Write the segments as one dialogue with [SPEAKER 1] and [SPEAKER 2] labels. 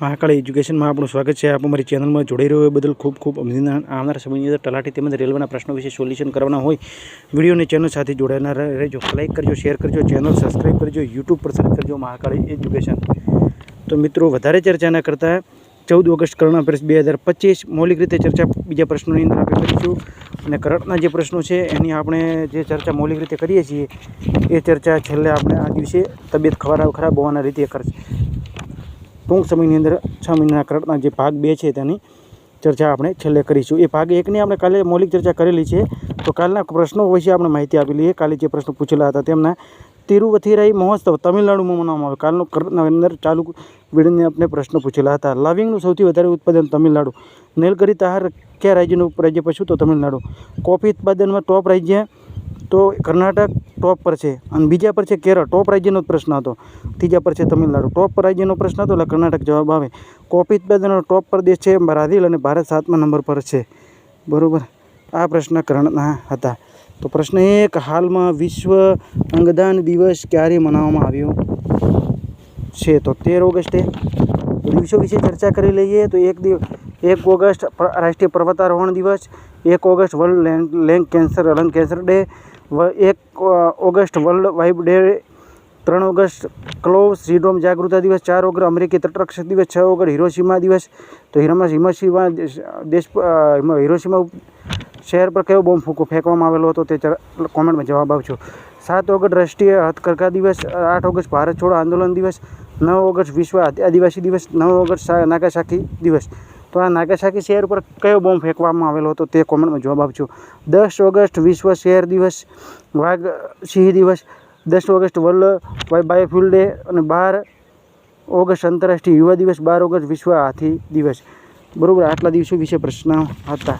[SPEAKER 1] મહાકાળી એજ્યુકેશનમાં આપણું સ્વાગત છે. આપ અમારી ચેનલમાં જોડાઈ રહ્યો એ બદલ ખૂબ ખૂબ અભિનંદન. આવનાર સમયની અંદર તલાટી તેમજ રેલવેના પ્રશ્નો વિશે સોલ્યુશન કરવાના હોય વિડીયોને ચેનલ સાથે જોડાયેલા રહેજો. લાઇક કરજો, શેર કરજો, ચેનલ સબસ્ક્રાઈબ કરજો, યુટ્યુબ પર સર્ચ કરજો મહાકાળી એજ્યુકેશન. તો મિત્રો, વધારે ચર્ચા ન કરતાં ચૌદ ઓગસ્ટ કરંટ વર્ષ બે હજાર પચીસ મૌલિક રીતે ચર્ચા બીજા પ્રશ્નોની અંદર આપણે કરીશું. અને કરંટના જે પ્રશ્નો છે, એની આપણે જે ચર્ચા મૌલિક રીતે કરીએ છીએ, એ ચર્ચા છેલ્લે આપણે આ દિવસે તબિયત ખરાબ ખરાબ હોવાના રીતે કરશે. ટૂંક સમયની અંદર છ મહિનાના કરંટના જે ભાગ બે છે તેની ચર્ચા આપણે છેલ્લે કરીશું. એ ભાગ એકની આપણે કાલે મૌલિક ચર્ચા કરેલી છે. તો કાલના પ્રશ્નો વિશે આપણે માહિતી આપેલી છે કાલે જે પ્રશ્નો પૂછેલા હતા તેમના તિરુવથિરાઈ મહોત્સવ તમિલનાડુમાં મનાવવામાં આવે. કાલનો કરંટના અંદર ચાલુ વિડીને આપણે પ્રશ્નો પૂછેલા હતા. લવિંગનું સૌથી વધારે ઉત્પાદન તમિલનાડુ. નીલગરી તહાર કયા રાજ્યનું રાજ્ય પશુ તો તમિલનાડુ. કોફી ઉત્પાદનમાં ટોપ રાજ્ય તો કર્ણાટક ટોપ પર છે. અને બીજા પર છે કેરળ. ટોપ રાજ્યનો જ પ્રશ્ન હતો. ત્રીજા પર છે તમિલનાડુ. ટોપ રાજ્યનો પ્રશ્ન હતો એટલે કર્ણાટક જવાબ આવે. કોફી ઉત્પાદનનો ટોપ પ્રદેશ છે બ્રાઝિલ અને ભારત સાતમા નંબર પર છે. બરાબર? આ પ્રશ્ન કર્ણના હતા. તો પ્રશ્ન એક, હાલમાં વિશ્વ અંગદાન દિવસ ક્યારે મનાવવામાં આવ્યો છે? તો તેર ઓગસ્ટે. દિવસો વિશે ચર્ચા કરી લઈએ તો એક દિવસ એક ઓગસ્ટ રાષ્ટ્રીય પર્વતારોહણ દિવસ, એક August world lung cancer lung cancer day એક ઓગસ્ટ વર્લ્ડ વાઇબ ડે, ત્રણ ઓગસ્ટ ક્લોવ સિડ્રોમ જાગૃતતા દિવસ, ચાર ઓગસ્ટ અમેરિકી તટરક્ષક દિવસ, છ ઓગસ્ટ હિરોશીમા દિવસ. તો હિરોમાં હિમોશીમા દેશ હિરોશીમા શહેર પર કયો બોમ્બ ફૂંકો ફેંકવામાં આવેલો હતો તે કોમેન્ટમાં જવાબ આપજો. સાત ઓગસ્ટ રાષ્ટ્રીય હથકરઘા દિવસ, આઠ ઓગસ્ટ ભારત છોડો આંદોલન દિવસ, નવ ઓગસ્ટ વિશ્વ આદિવાસી દિવસ, નવ ઓગસ્ટ નાગાસાકી દિવસ. તો આ નાગાસાકી શહેર પર કયો બોમ્બ ફેંકવામાં આવેલો હતો તે કોમેન્ટમાં જવાબ આપજો. દસ ઓગસ્ટ વિશ્વ શહેર દિવસ, વાઘ સિંહ દિવસ, દસ ઓગસ્ટ વર્લ્ડ બાયોફ્યુલ ડે અને બાર ઓગસ્ટ આંતરરાષ્ટ્રીય યુવા દિવસ, બાર ઓગસ્ટ વિશ્વ હાથી દિવસ. બરાબર, આટલા દિવસો વિશે પ્રશ્ન હતા.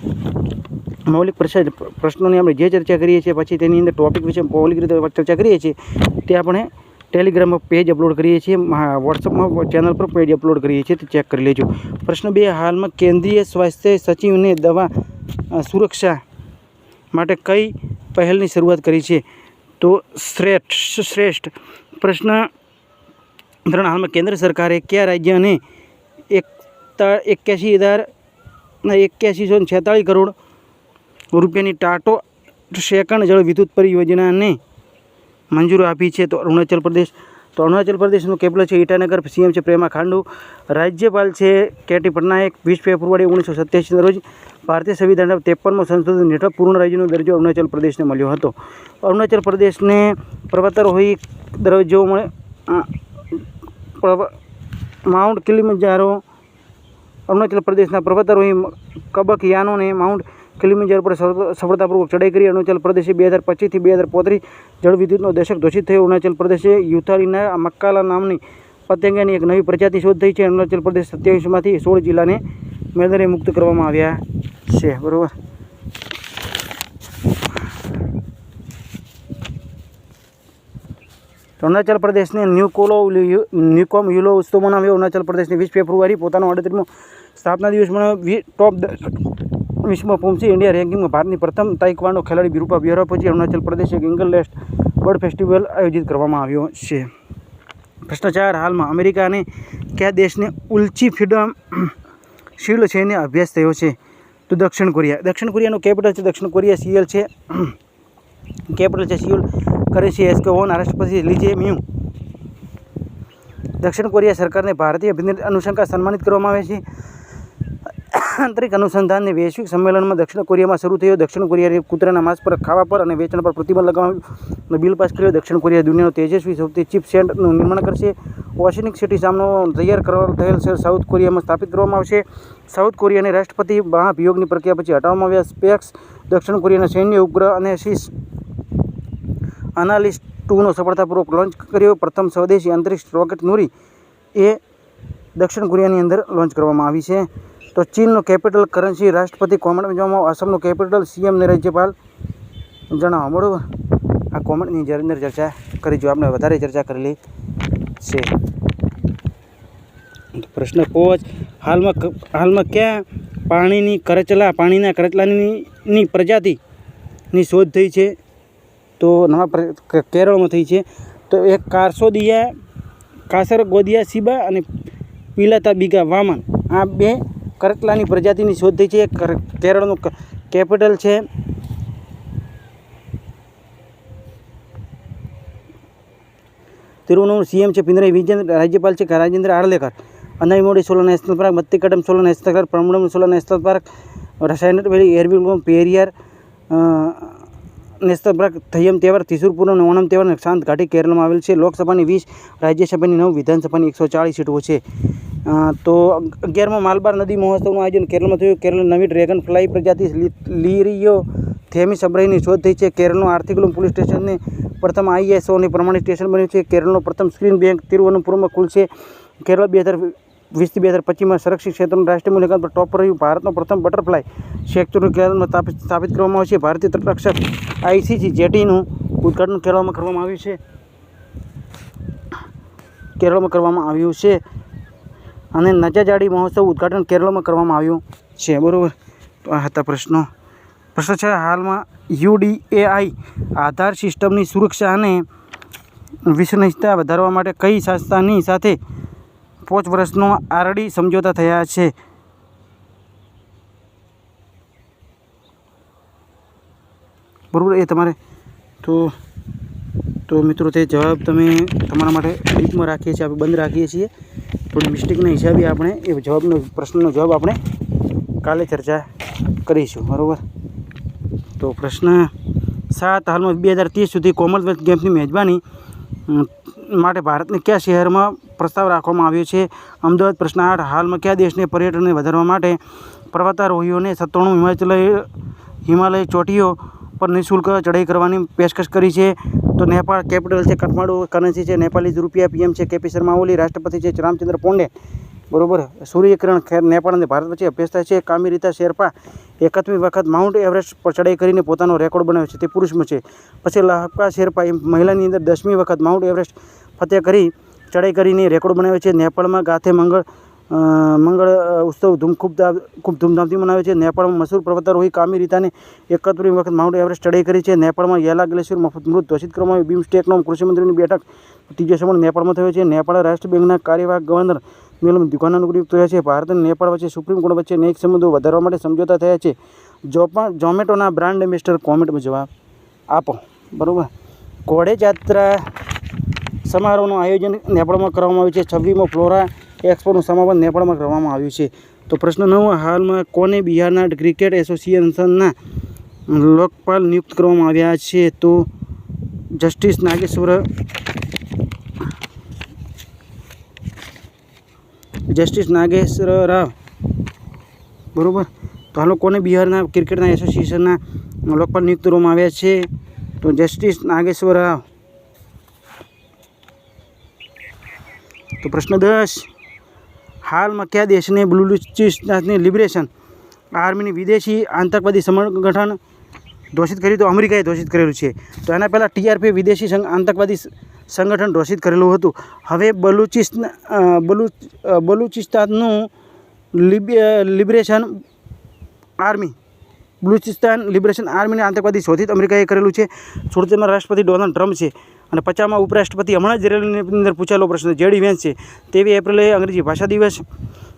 [SPEAKER 1] મૌલિક પ્રશ્ન, પ્રશ્નોની આપણે જે ચર્ચા કરીએ છીએ, પછી તેની અંદર ટોપિક વિશે મૌલિક રીતે ચર્ચા કરીએ છીએ, તે આપણે ટેલિગ્રામમાં પેજ અપલોડ કરીએ છીએ. વોટ્સઅપમાં ચેનલ પર પેજ અપલોડ કરીએ છીએ. તે ચેક કરી લેજો. પ્રશ્ન બે, હાલમાં કેન્દ્રીય સ્વાસ્થ્ય સચિવને દવા સુરક્ષા માટે કઈ પહેલની શરૂઆત કરી છે? તો શ્રેષ્ઠ શ્રેષ્ઠ પ્રશ્ન ત્રણ હાલમાં કેન્દ્ર સરકારે કયા રાજ્યને એકતા એક્યાસી હજાર એક્યાસીસો છેતાળીસ કરોડ રૂપિયાની ટાટો સેકન્ડ જળ વિદ્યુત પરિયોજનાને મંજૂરી આપી છે તો અરુણાચલ પ્રદેશ. તો અરુણાચલ પ્રદેશનું કેપિટલ છે ઈટાનગર સીએમ છે પ્રેમા ખાંડુ. રાજ્યપાલ છે કેટી પટનાયક, વીસ ફેબ્રુઆરી ઓગણીસો સત્યાસીના રોજ ભારતીય સંવિધાનના ત્રેપનમો સંશોધન હેઠળ પૂર્ણ રાજ્યનો દરજ્જો અરુણાચલ પ્રદેશને મળ્યો હતો. અરુણાચલ પ્રદેશને પર્વતારોહી દરજ્જો મળે માઉન્ટ કિલિમજારો અરુણાચલ પ્રદેશના પર્વતારોહી કબક યાનોને માઉન્ટ કિલિમંજારો પર સફ- સફળતાપૂર્વક ચડાઈ કરી અરુણાચલ પ્રદેશે બે હજાર પચીસથી બે હજાર પોત્રીસ જળ વિદ્યુતનો દશક ઘોષિત થયો. અરુણાચલ પ્રદેશે યુથારીના મક્કાલા નામની પતંગની એક નવી પ્રજાતિ શોધ થઈ છે. અરુણાચલ પ્રદેશ સત્યાવીસમાંથી સોળ જિલ્લાને મેદાને મુક્ત કરવામાં આવ્યા છે. બરાબર? અરુણાચલ પ્રદેશને ન્યુકોલો ન્યુકોમ યુલો ઉત્સવ મનાવ્યો અરુણાચલ પ્રદેશની વીસ ફેબ્રુઆરી પોતાનો અડત્રીમો સ્થાપના દિવસ મનાવ્યો ટોપ વિશ્વમાં પહોંચી ઇન્ડિયા રેન્કિંગમાં ભારતની પ્રથમ તાઇકવાન્ડો ખેલાડી બિરુપા બિહારા પછી અરુણાચલ પ્રદેશ એક ઇંગલેસ્ટ બર્ડ ફેસ્ટિવલ આયોજિત કરવામાં આવ્યો છે. ભ્રષ્ટાચાર હાલમાં અમેરિકા અને કયા દેશને ઉલ્ચી ફ્રીડમ શીલ્ડ છે એને અભ્યાસ થયો છે? તો દક્ષિણ કોરિયા. દક્ષિણ કોરિયાનું કેપિટલ છે, દક્ષિણ કોરિયા સીએલ છે. કેપિટલ છે, સિયોલ કરે છે એસ કે ઓન રાષ્ટ્રપતિ લીજે મ્યુ. દક્ષિણ કોરિયા સરકારને ભારતીય અભિનેતા અનુશંકા સન્માનિત કરવામાં આવે છે. આંતરિક અનુસંધાનને વૈશ્વિક સંમેલનમાં દક્ષિણ કોરિયામાં શરૂ થયો. દક્ષિણ કોરિયાએ કૂતરાના માંસ પર ખાવા પર અને વેચાણ પર પ્રતિબંધ લગાવવાનો બિલ પાસ કર્યો. દક્ષિણ કોરિયા દુનિયાનો તેજસ્વી સૌથી ચીપ સેન્ટનું નિર્માણ કરશે. વોશિંગ સિટી સામનો તૈયાર કરવા થયેલ છે. સાઉથ કોરિયામાં સ્થાપિત કરવામાં આવશે. સાઉથ કોરિયાની રાષ્ટ્રપતિ મહાભિયોગની પ્રક્રિયા પછી હટાવવામાં આવ્યા. સ્પેક્સ દક્ષિણ કોરિયાના સૈન્ય ઉપગ્રહ અને શીશ અનાલિસ્ટ ટુનો સફળતાપૂર્વક લોન્ચ કર્યો. પ્રથમ સ્વદેશી અંતરિક્ષ રોકેટ નુરી એ દક્ષિણ કોરિયાની અંદર લોન્ચ કરવામાં આવી છે. તો ચીનનો કેપિટલ કરન્સી રાષ્ટ્રપતિ કોમેન્ટમાં જવામાં આસામનો કેપિટલ સીએમ ને રાજ્યપાલ જણાવો બરાબર આ કોમેન્ટની જરૂર ચર્ચા જો આપણે વધારે ચર્ચા કરેલી છે. પ્રશ્ન પાંચ હાલમાં હાલમાં ક્યાં પાણીની કરચલા, પાણીના કરચલાની પ્રજાતિની શોધ થઈ છે? તો નવા કેરળમાં થઈ છે. તો એક કારસોદિયા કાસર ગોદિયા સીબા અને પીલાતા બીગા વામન. આ બે કરટલાની પ્રજાતિની શોધ છે. કર- કેરળનું કેપિટલ છે. તિરુવનંતપુરમ સીએમ છે પિનરાઈ વિજયન રાજ્યપાલ છે Rajendra Arlekar Anamudi Shola national park Mathikettan Shola national park પ્રમણમ Shola national park રસાયણ વેલી એરબિલ પેરિયાર નેશનલ પાર્ક, થયમ તહેવાર ત્રિશુરપુરમ અને ઓણમ તહેવાર શાંત ઘાટી કેરળમાં આવેલ છે. લોકસભાની વીસ, રાજ્યસભાની નવ, વિધાનસભાની એકસો ચાળીસ સીટો છે. તો અગિયારમાં માલબાર નદી મહોત્સવનું આયોજન કેરળમાં થયું. કેરળ નવી ડ્રેગન ફ્લાય પ્રજાતિ લીરીયો થેમી સંભળાઈની શોધ થઈ છે. કેરળનું આર્થિકલુમ પોલીસ સ્ટેશનને પ્રથમ આઈએસઓની પ્રમાણિત સ્ટેશન બન્યું છે. કેરળનો પ્રથમ સ્ક્રીન બેંક તિરુવનંતપુરમાં ખુલશે કેરળ બે હજાર વીસથી બે હજાર પચીસમાં સંરક્ષિત ક્ષેત્રનું રાષ્ટ્રીય મુલાકાત પર ટોપ રહ્યું. ભારતનો પ્રથમ બટરફ્લાય સેક્ટરનું કેરળમાં સ્થાપિત કરવામાં આવશે ભારતીય તટરક્ષક આઈસીસી જેટીનું ઉદ્ઘાટન કેરળમાં કરવામાં આવ્યું છે. કેરળમાં કરવામાં આવ્યું છે. અને નજાજાડી મહોત્સવ ઉદ્ઘાટન કેરળમાં કરવામાં આવ્યું છે. બરાબર? તો આ હતા પ્રશ્નો. પ્રશ્ન છે, હાલમાં યુડીએઆઈ આધાર સિસ્ટમની સુરક્ષા અને વિશ્વનિષ્ઠતા વધારવા માટે કઈ સંસ્થાની સાથે પાંચ વર્ષનો આરડી સમજોતા થયા છે? બરાબર? એ તમારે તો તો મિત્રો, તે જવાબ તમે તમારા માટે ડીપમાં રાખીએ છીએ, આપણે બંધ રાખીએ છીએ. થોડી મિસ્ટેકના હિસાબે આપણે એ જવાબનો, પ્રશ્નનો જવાબ આપણે કાલે ચર્ચા કરીશું, બરાબર? તો પ્રશ્ન સાત, હાલમાં બે હજાર ત્રીસ સુધી કોમનવેલ્થ ગેમ્સની મેજબાની માટે ભારતને કયા શહેરમાં પ્રસ્તાવ રાખવામાં આવ્યો છે? અમદાવાદ પ્રશ્ન આઠ, હાલમાં કયા દેશને પર્યટનને વધારવા માટે પર્વતારોહીઓને સત્તાણું હિમાચલ હિમાલય ચોટીઓ પર નિઃશુલ્ક ચઢાઈ કરવાની પેશકશ કરી છે? તો નેપાળ કેપિટલ છે, કઠમાડું કરન્સી છે નેપાળી રૂપિયા પીએમ છે, કેપી શર્મા ઓલી, રાષ્ટ્રપતિ છે, રામચંદ્ર પોંડે. બરોબર? સૂર્યકિરણ ખેર નેપાળ અને ભારત વચ્ચે અભ્યાસ થાય છે, કામિરીતા શેરપા એકત્મી વખત માઉન્ટ એવરેસ્ટ પર ચડાઈ કરીને પોતાનો રેકોર્ડ બનાવ્યો છે, તે પુરુષમાં છે. પછી લહકા શેરપા એ મહિલાની અંદર દસમી વખત માઉન્ટ એવરેસ્ટ ફતેહ કરી ચડાઈ કરીને રેકોર્ડ બનાવ્યો છે, નેપાળમાં ગાથે મંગળ મંગળ ઉત્સવ ધૂમ, ખૂબ ખૂબ ધૂમધામથી મનાવે છે. નેપાળમાં મસૂર પર્વતારોહી કામિરીતાને એકત્રીસ વખત માઉન્ટ એવરેસ્ટ ચડાઈ કરી છે. નેપાળમાં યેલા ગ્લેશિયર મફત મૃત ઘોષિત કરવામાં આવ્યું. બીમસ્ટેકનો કૃષિમંત્રીની બેઠક ત્રીજો સમય નેપાળમાં થયો છે. નેપાળ રાષ્ટ્ર બેંકના કાર્યવાહક ગવર્નર મેલમ દુકાનો નિયુક્ત થયા છે. ભારત અને નેપાળ વચ્ચે સુપ્રીમ કોર્ટ વચ્ચે ન્યાયિક સંબંધો વધારવા માટે સમજોતા થયા છે. જોપા, ઝોમેટોના બ્રાન્ડ એમ્બેસડર કોમેન્ટમાં જવાબ આપો. બરાબર? ઘોડે જાત્રા સમારોહનું આયોજન નેપાળમાં કરવામાં આવ્યું છે. છવ્વીમો ફ્લોરા એક્સપોનું સમાપન નેપાળમાં કરવામાં આવ્યું છે. તો પ્રશ્ન નવ, હાલમાં કોને બિહારના ક્રિકેટ એસોસિએશનના લોકપાલ નિયુક્ત કરવામાં આવ્યા છે? તો જસ્ટિસ નાગેશ્વર જસ્ટિસ નાગેશ્વર રાવ. બરાબર? તો હાલો, કોને બિહારના ક્રિકેટના એસોસિએશનના લોકપાલ નિયુક્ત કરવામાં આવ્યા છે? તો જસ્ટિસ નાગેશ્વર રાવ. તો પ્રશ્ન દસ હાલમાં કયા દેશને બલુચિસ્તાનની લિબરેશન આર્મીની વિદેશી આતંકવાદી સંગઠન ઘોષિત કર્યું? તો અમેરિકાએ ઘોષિત કરેલું છે. તો એના પહેલાં ટીઆરપી વિદેશી આતંકવાદી સંગઠન ઘોષિત કરેલું હતું. હવે બલુચિસ્ત બલુ બલુચિસ્તાનનું લિબરેશન આર્મી બલુચિસ્તાન લિબરેશન આર્મીને આતંકવાદી શોધિત અમેરિકાએ કરેલું છે. સુરતમાં રાષ્ટ્રપતિ ડોનાલ્ડ ટ્રમ્પ છે. અને પચાસમાં ઉપરાષ્ટ્રપતિ હમણાં જ રેલીની અંદર પૂછાયેલો પ્રશ્ન જેડી વેન્સ છે. તેવી એપ્રિલે અંગ્રેજી ભાષા દિવસ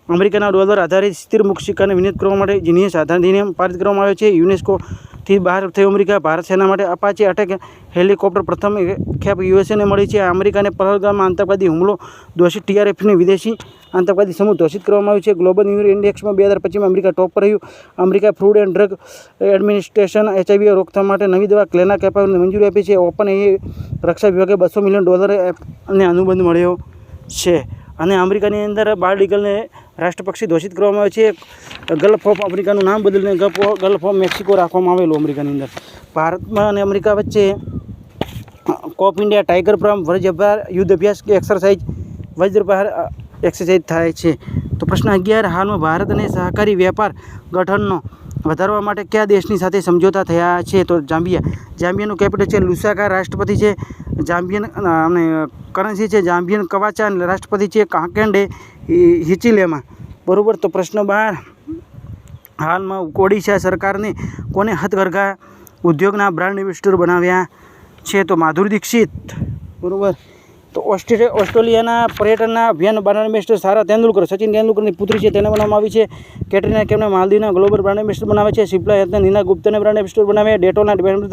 [SPEAKER 1] અમેરિકાના ડોલર આધારિત સ્થિર મુક્ષિકાને વિનિયોગ કરવા માટે જીનીએ આધાર અધિનિયમ પારિત કરવામાં આવ્યો છે. યુનેસ્કોથી બહાર થયો અમેરિકા, ભારત સેના માટે અપાચી અટેક હેલિકોપ્ટર પ્રથમ ખેપ યુએસએને મળી છે. અમેરિકાને પહલગામમાં આતંકવાદી હુમલો દોષિત ટીઆરએફને વિદેશી આતંકવાદી સમૂહ દોષિત કરવામાં આવ્યું છે. ગ્લોબલ ન્યૂ ઇન્ડેક્સમાં બે હજાર પચીસમાં અમેરિકા ટોપ પર રહ્યું. America food and drug administration HIV રોકથામ માટે નવી દવા ક્લેના કેપાને મંજૂરી આપી છે. ઓપન એ રક્ષા વિભાગે બસો મિલિયન ડોલર અને અનુબંધ મળ્યો છે. અને અમેરિકાની અંદર બાળ ઈગલને રાષ્ટ્રપક્ષી ઘોષિત કરવામાં આવે છે. ગલ્ફ ઓફ આફ્રિકાનું નામ બદલીને ગલ્ફ ગલ્ફ ઓફ મેક્સિકો રાખવામાં આવેલું અમેરિકાની અંદર. ભારતમાં અને અમેરિકા વચ્ચે કોપ ઇન્ડિયા ટાઈગર પ્રામ વજ્રભાર યુદ્ધ અભ્યાસ કે એક્સરસાઇઝ વજ્રભાર એક્સરસાઇઝ થાય છે. તો પ્રશ્ન અગિયાર, હાલમાં ભારત અને સહકારી વેપાર ગઠનનો વધારવા માટે કયા દેશની સાથે સમજોતા થયા છે? તો જામ્બિયા જામ્બિયાનું કેપિટલ છે લુસાકા, રાષ્ટ્રપતિ છે જામ્બિયન અને કરન્સી છે જામ્બિયન કવાચા અને રાષ્ટ્રપતિ છે કાંકેન્ડે હિચિલેમાં. બરાબર? તો પ્રશ્ન બાર. હાલમાં ઓડિશા સરકારને કોને હથગરઘા ઉદ્યોગના બ્રાન્ડ ઇન્વેસ્ટર બનાવ્યા છે? તો માધુર દીક્ષિત. બરાબર? તો ઓસ્ટ્રેલિયા ઓસ્ટ્રેલિયાના પર્યટનના અભિયાન બ્રાન્ડ એમ્બેસેડર સારા તેંડુલકર, સચિન તેંડુલકરની પુત્રી છે તેને બનાવવામાં આવી છે. કેટરીના કેમને માલદીવના ગ્લોબલ બ્રાન્ડ એમ્બેસેડર બનાવે છે. સિપ્લા હેતને નીના ગુપ્તાને બ્રાન્ડ એમ્બેસેડર બનાવે. ડેટોના બ્રાન્ડ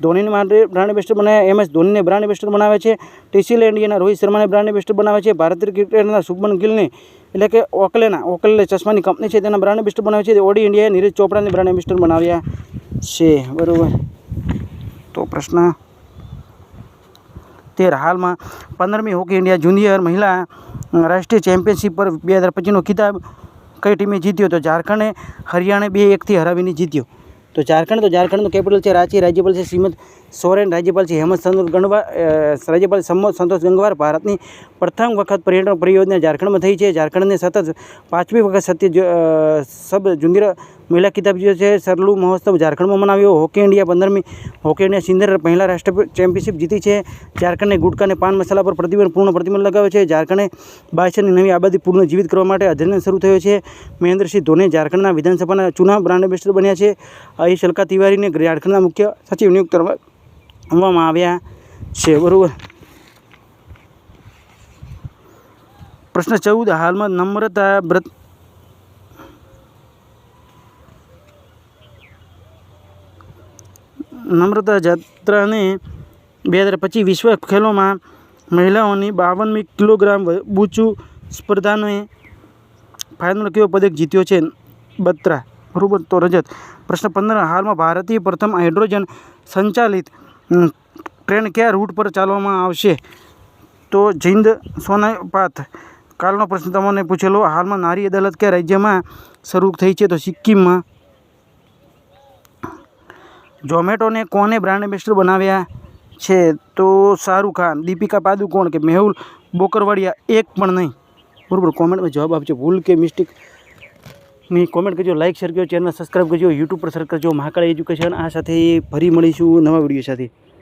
[SPEAKER 1] ધોનીને બ્રાન્ડ એમ્બેસેડર બનાવે. એમ એસ ધોનીને બ્રાન્ડ એમ્બેસેડર બનાવે છે. ટીસીએલ ઇન્ડિયાના રોહિત શર્માને બ્રાન્ડ એમ્બેસેડર બનાવે છે. ભારતીય ક્રિકેટરના શુભમન ગિલને, એટલે કે ઓકલેના ઓકલે ચશ્માની કંપની છે તેના બ્રાન્ડ એમ્બેસેડર બનાવે છે. ઓડી ઇન્ડિયાએ નીરજ ચોપડાને બ્રાન્ડ એમ્બેસેડર બનાવ્યા છે. બરાબર. તો પ્રશ્ન તેર હાલમાં પંદરમી હોકી ઇન્ડિયા જુનિયર મહિલા રાષ્ટ્રીય ચેમ્પિયનશિપ પર બે હજાર પચીસનો ખિતાબ કઈ ટીમે જીત્યો? તો ઝારખંડે હરિયાણે બે એકથી હરાવીને જીત્યો. તો ઝારખંડ, તો ઝારખંડનું કેપિટલ છે રાંચી, રાજ્યપાલ છે શ્રીમદ સોરેન, રાજ્યપાલ છે હેમંત સંતોષ ગણવા રાજ્યપાલ સંતોષ ગંગવાર, ભારતની પ્રથમ વખત પર્યટન પરિયોજના ઝારખંડમાં થઈ છે. ઝારખંડને સતત પાંચમી વખત સત્ય સબ જુનિયર મહિલા ખિતાબ જે છે. સરલુ મહોત્સવ ઝારખંડમાં મનાવ્યો. હોકી ઇન્ડિયા પંદરમી, હોકી ઇન્ડિયા સિંદર પહેલા રાષ્ટ્ર ચેમ્પિયનશિપ જીતી છે. ઝારખંડને ગુટકા અને પાન મસાલા પર પ્રતિબંધ, પૂર્ણ પ્રતિબંધ લગાવ્યો છે. ઝારખંડે બાયસની નવી આબાદી પૂર્ણ જીવિત કરવા માટે અધ્યયન શરૂ થયો છે. મહેન્દ્રસિંહ ધોની ઝારખંડના વિધાનસભાના ચુનાવ બ્રાન્ડ એમ્બેસેડર બન્યા છે. અહીં શલકા તિવારીને ઝારખંડના મુખ્ય સચિવ નિયુક્ત કરવામાં આવ્યા છે. બરાબર. પ્રશ્ન ચૌદ. હાલમાં નમ્રતા વ્રત નમ્રતા જાત્રાને બે હજાર પચીસ વિશ્વ ખેલોમાં મહિલાઓની બાવનમી કિલોગ્રામ બુચુ સ્પર્ધાને ફાઇનલ કયો પદક જીત્યો છે? બત્રા બરોબર તો રજત. પ્રશ્ન પંદર, હાલમાં ભારતીય પ્રથમ હાઇડ્રોજન સંચાલિત ટ્રેન કયા રૂટ પર ચાલવામાં આવશે? તો જિંદ સોનાપાથ કાલનો પ્રશ્ન તમને પૂછેલો, હાલમાં નારી અદાલત કયા રાજ્યમાં શરૂ થઈ છે? તો સિક્કિમમાં ઝોમેટોને કોને બ્રાન્ડ એમ્બેસેડર બનાવ્યા છે? તો શાહરૂખ ખાન, દીપિકા પાદુકોણ કે મેહુલ બોકરવાડિયા? એક પણ નહીં. બરાબર કોમેન્ટમાં જવાબ આપજો. ભૂલ કે મિસ્ટેકની કોમેન્ટ કરજો લાઇક શેર કરજો ચેનલ સબસ્ક્રાઈબ કરજો યુટ્યુબ પર સર્ચ કરજો. મહાકાળી એજ્યુકેશન આ સાથે ફરી મળીશું નવા વીડિયો સાથે.